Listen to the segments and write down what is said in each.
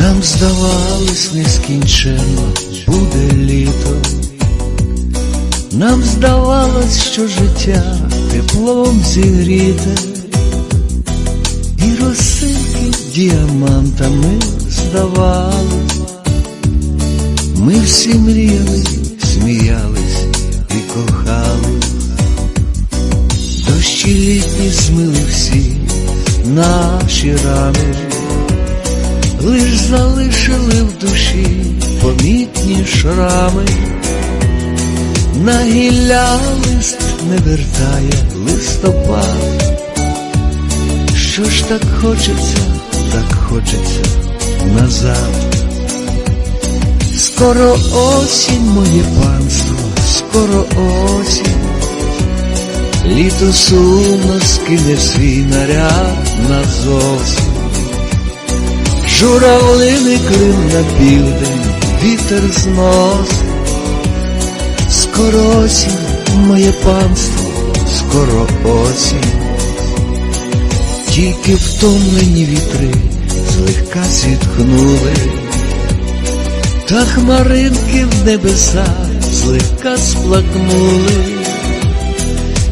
Нам здавалось нескінченно буде літо, нам здавалось, що життя теплом зігріте, і росинки діамантами здавались, ми всі мріяли, сміялись і кохали, дощі літні змили всі наші рани лиш залишили в душі помітні шрами, на гілля лист не вертає листопад. Що ж так хочеться, так хочеться назад. Скоро осінь, моє панство, скоро осінь, літо сумно скине свій наряд назовсім. Журавлини клин на південь, вітер знос. Скоро осінь, моє панство, скоро осінь. Тільки втомлені вітри злегка зітхнули, та хмаринки в небесах злегка сплакнули,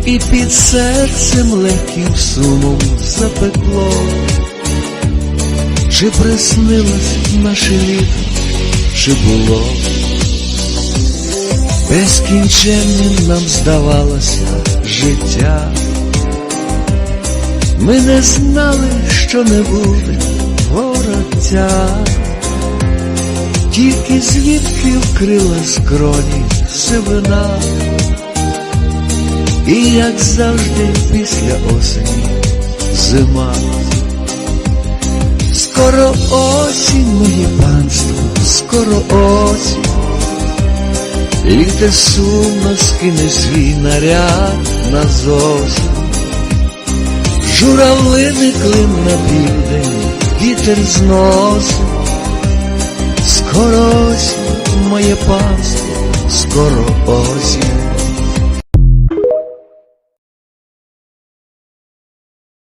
і під серцем легким сумом запекло. Чи приснилось наше літо, чи було безкінченним нам здавалося життя. Ми не знали, що не буде вороття, тільки звідки вкрила скроні сивина, і як завжди після осені зима. Скоро осінь, моє панство, скоро осінь, літе сумно скине свій наряд назовсім. Журавлини клин на південь, вітер зносить. Скоро осінь, моє панство, скоро осінь.